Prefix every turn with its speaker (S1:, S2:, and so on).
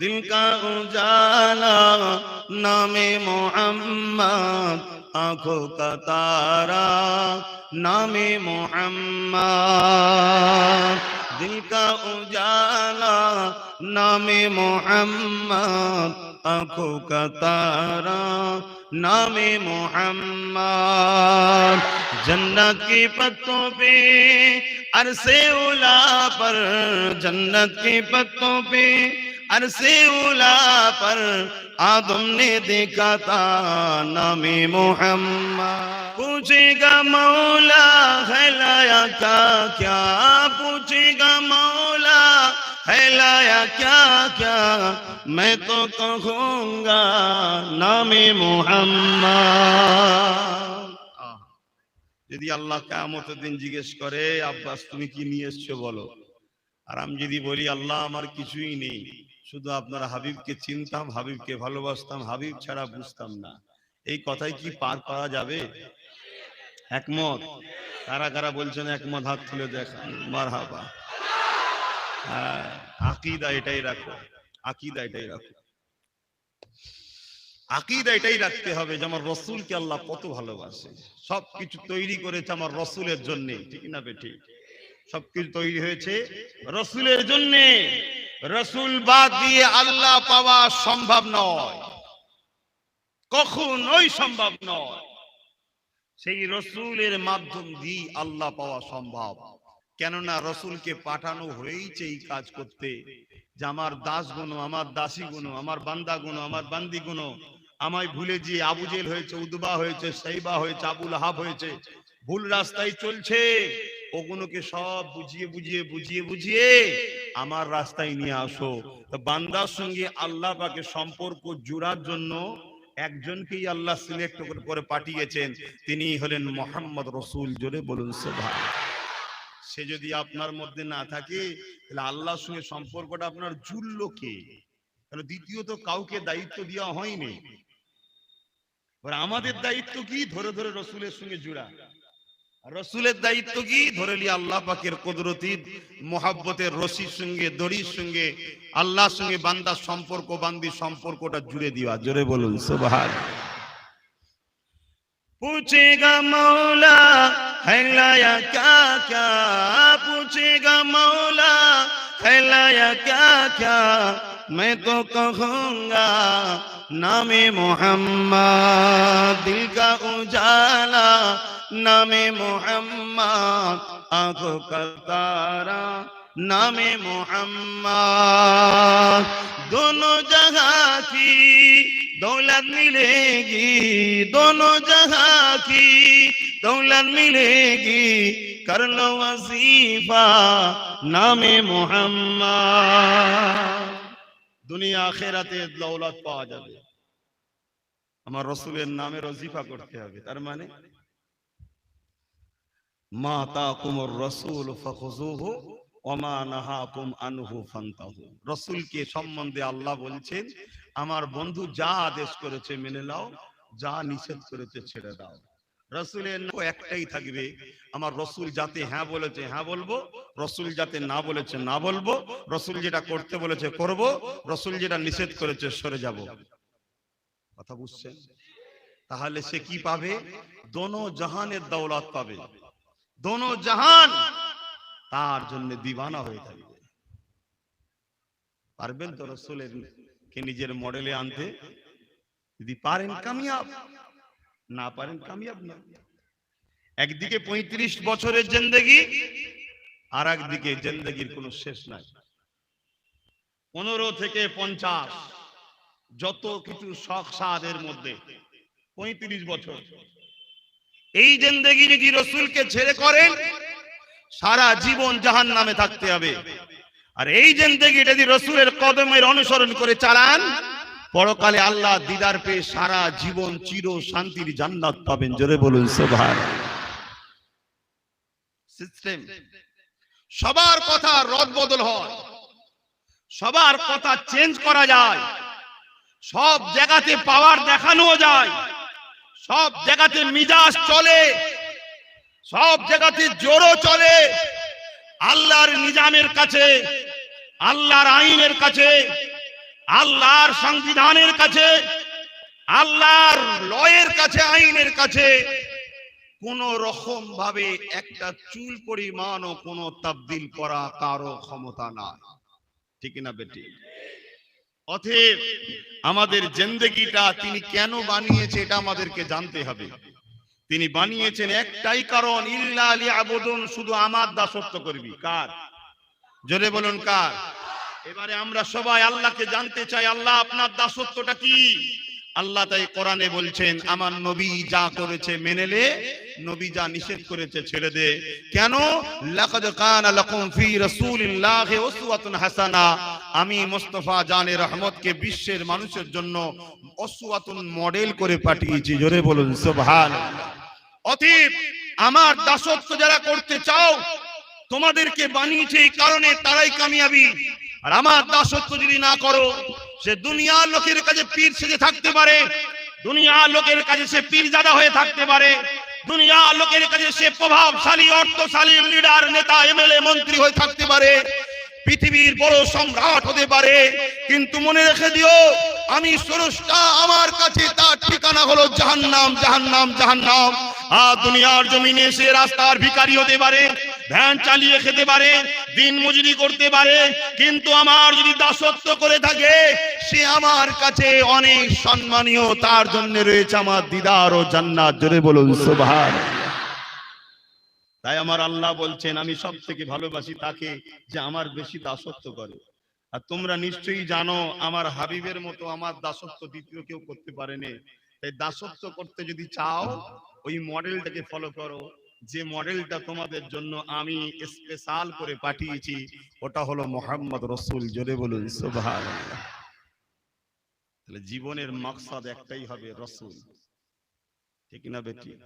S1: दिल का उजाला नामे मोहम्मद आँखों का तारा नामे मोहम्मद दिल का उजाला नामे मोहम्मद आँखों का तारा नामे मोहम्मद जन्नत के पत्तों पे अरसे उला पर जन्नत के पत्तों पे अरसे उला पर आदम ने देखा था नामे मोहम्मद पूछेगा मौला है लाया का क्या पूछेगा मौला है लाया क्या क्या मैं तो कहूंगा नामे মোহাম্মদ যদি আল্লাহ কেমতের দিন জিজ্ঞেস করে আব্বাস তুমি কি নিয়ে এসছো বলো আর আমি যদি বলি আল্লাহ আমার কিছুই নেই শুধু আপনার হাবিবকে চিনতাম, হাবিবকে ভালোবাসতাম, হাবিব ছাড়া বুঝতাম না। এই কথাই কি পার করা যাবে? একমত? কারা কারা বলছেন একমত? হাত তুলে দেখান মার হ্যাঁ আকিদা এটাই রাখো। আকিদা এটাই রাখো। আকিদা এটাই রাখতে হবে যে আমার রসুলকে আল্লাহ কত ভালোবাসে। সবকিছু তৈরি করেছে আমার রসুলের জন্য। ঠিক না বেঠি? সবকিছু তৈরি হয়েছে রসুলের জন্য। রসুল বাদ দিয়ে আল্লাহ পাওয়া সম্ভব নয়। কখনোই সম্ভব নয়। সেই রসুলের মাধ্যম দিয়ে আল্লাহ পাওয়া সম্ভব। কেননা রসুলকে পাঠানো হয়েইছে এই কাজ করতে। যে আমার দাস গুণ, আমার দাসী গুণ, আমার বান্দা গুণ, আমার বান্দি গুণ, আমায় ভুলে যে আবুজেল হয়েছে, উদবা হয়েছে, সাইবা হয়েছে, আবুল হাব হয়েছে, ভুল রাস্তায় চলছে। ওগুলোকে সব বুঝিয়ে বুঝিয়ে বুঝিয়ে বুঝিয়ে আমার রাস্তায় নিয়ে আসো। বান্দার সঙ্গে আল্লাহ পাকে সম্পর্ক জোড়ার জন্য একজনকেই আল্লাহ সিলেক্ট করে পাঠিয়েছেন। তিনি হলেন মোহাম্মদ রসুল, জোরে বলুন সোভা সে যদি আপনার মধ্যে না থাকে, তাহলে আল্লাহর সঙ্গে সম্পর্কটা আপনার জুড়ল কে? তাহলে দ্বিতীয়ত কাউকে দায়িত্ব দেওয়া হয়নি। আমাদের দায়িত্ব কি? ধরে ধরে রসুলের সঙ্গে জুড়া। রসুলের দায়িত্ব কি? ধরে লি আল্লাহ পাকের কুদরতি মোহাব্বতের রশির সঙ্গে, দড়ির সঙ্গে, আল্লাহর সঙ্গে বান্দার সম্পর্ক বান্দি সম্পর্কটা জুড়ে দিবা জোরে বলুন, সুবহান। পুছেগা মাওলা, হেলায়া ক্যা ক্যা? পুছেগা মাওলা, হেলায়া ক্যা ক্যা? मैं तो कहूँगा, नामे मोहम्मद, दिल का उजाला, नामे मोहम्मद, आँखों का तारा, नामे मोहम्मद। दोनों जगह की दौलत मिलेगी, दोनों जगह की दौलत मिलेगी। कर लो वजीफा, नामे मोहम्मद। দুনিয়া আখেরাতে দৌলত পাওয়া যাবে। আমার রসুলের নামে রজিফা করতে হবে, তার মানে মা রসুল নাহাকুম আনহু ফান্তাহু। রসুলকে সম্বন্ধে আল্লাহ বলছেন, আমার বন্ধু যা আদেশ করেছে মেনে নাও, যা নিষেধ করেছে ছেড়ে দাও। রসুলের একটাই থাকবে। আমার রসুল যাতে হ্যাঁ বলেছে হ্যাঁ বলব। রসুল যাতে না বলেছে, না বলব। রসুল যেটা করতে বলেছে, করব। রসুল যেটা নিষেধ করেছে, সরে যাব। কথা বুঝছেন? তাহলে সে কি পাবে? দোনো জাহানের দৌলত পাবে। দোনো জাহান তার জন্য দিবানা হয়ে থাকবে। পারবেন তো রসুলের কে নিজের মডেলে আনতে? যদি পারেন কামিয়াব। না পারেন কামিয়াব না। একদিকে পঁয়ত্রিশ বছরের জিন্দগি আর একদিকে জিন্দগির কোনো শেষ নাই। পনেরো থেকে পঞ্চাশ যত কিছু শখ সাদের মধ্যে পঁয়ত্রিশ বছর। এই জিন্দগি যদি রসুলকে ছেড়ে করেন সারা জীবন জাহান নামে থাকতে হবে। আর এই জিন্দগি যদি রসুলের কদমের অনুসরণ করে চালান পরকালে আল্লাহ দিদার পেয়ে সারা জীবন চির শান্তির জান্নাত পাবেন। জোরে বলুন সোভার সিস্টেম সবার কথা রদ বদল হয়। সবার কথা চেঞ্জ করা যায়। সব জায়গাতে পাওয়ার দেখানো যায়। সব জায়গাতে মিজাজ চলে। সব জায়গাতে জোরও চলে। আল্লাহর নিজামের কাছে, আল্লাহর আইনের কাছে। আল্লাহর সংবিধানের কাছে, আল্লাহর লয়ের কাছে, আইনের কাছে কোন রকম ভাবে একটা চুল পরিমাণ ও কোন তাবদিল করা কারও ক্ষমতা নাই। ঠিক না বেটি? অতএব আমাদের জিন্দগিটা তিনি কেন বানিয়েছে এটা আমাদেরকে জানতে হবে। তিনি বানিয়েছেন একটাই কারণ, ইল্লা আলী আবদন শুধু আমার দাসত্ব করবি। কার? জোরে বলুন কার? এবারে আমরা সবাই আল্লাহকে জানতে চাই, আল্লাহ আপনার দাসত্বটা কি? আল্লাহ তাই কোরআনে বলছেন, আমার নবী যা করেছে মেনেলে নবী যা নিষেধ করেছে ছেড়ে দে। কেন? লাকাদ কানা লাকুম ফি রাসূলিল্লাহি উসওয়াতুন হাসানা। আমি মুস্তাফা জানে রহমতকে বিশ্বের মানুষের জন্য উসওয়াতুন মডেল করে পাঠিয়েছি। জোরে বলুন, সুবহানাল্লাহ। অতএব আমার দাসত্ব যারা করতে চাও, তোমাদেরকে বানিয়েছে এই কারণে তারাই কামিয়াবি। আর আমার দাসত্ব যদি না করো, সে দুনিয়ার লোকের কাছে পীর সেজে থাকতে পারে, দুনিয়ার লোকের কাছে সে পীর পীরজাদা হয়ে থাকতে পারে, দুনিয়ার লোকের কাছে সে প্রভাবশালী, অর্থশালী লিডার নেতা এমএলএ মন্ত্রী হয়ে থাকতে পারে, পৃথিবীর বড় সম্রাট হতে পারে। কিন্তু মনে রেখে দিও, আমি স্রষ্টা, আমার কাছে তার ঠিকানা হলো জাহান্নাম জাহান্নাম জাহান্নাম। আর দুনিয়ার জমিনে সে রাস্তার ভিখারি হতে পারে ভ্যান চালিয়ে খেতে পারে, দিন মজুরি করতে পারে, কিন্তু আমার যদি দাসত্ব করে থাকে, সে আমার কাছে অনেক সম্মানীয়, তার জন্য রয়েছে আমার দিদার ও জান্নাত। জোরে বলুন সুবহান তাই আমার আল্লাহ বলছেন, আমি সব থেকে ভালোবাসি তাকে যে আমার বেশি দাসত্ব করে। আর তোমরা নিশ্চয়ই জানো, আমার হাবিবের মতো আমার দাসত্ব দ্বিতীয় কেউ করতে পারেনি তাই দাসত্ব করতে যদি চাও, ওই মডেলটাকে ফলো করো। যে মডেলটা তোমাদের জন্য আমি স্পেশাল করে পাঠিয়েছি, ওটা হলো মোহাম্মদ রসুল, জোরে বলুন জীবনের মকসাদ একটাই হবে রসুল। ঠিক না বেটি?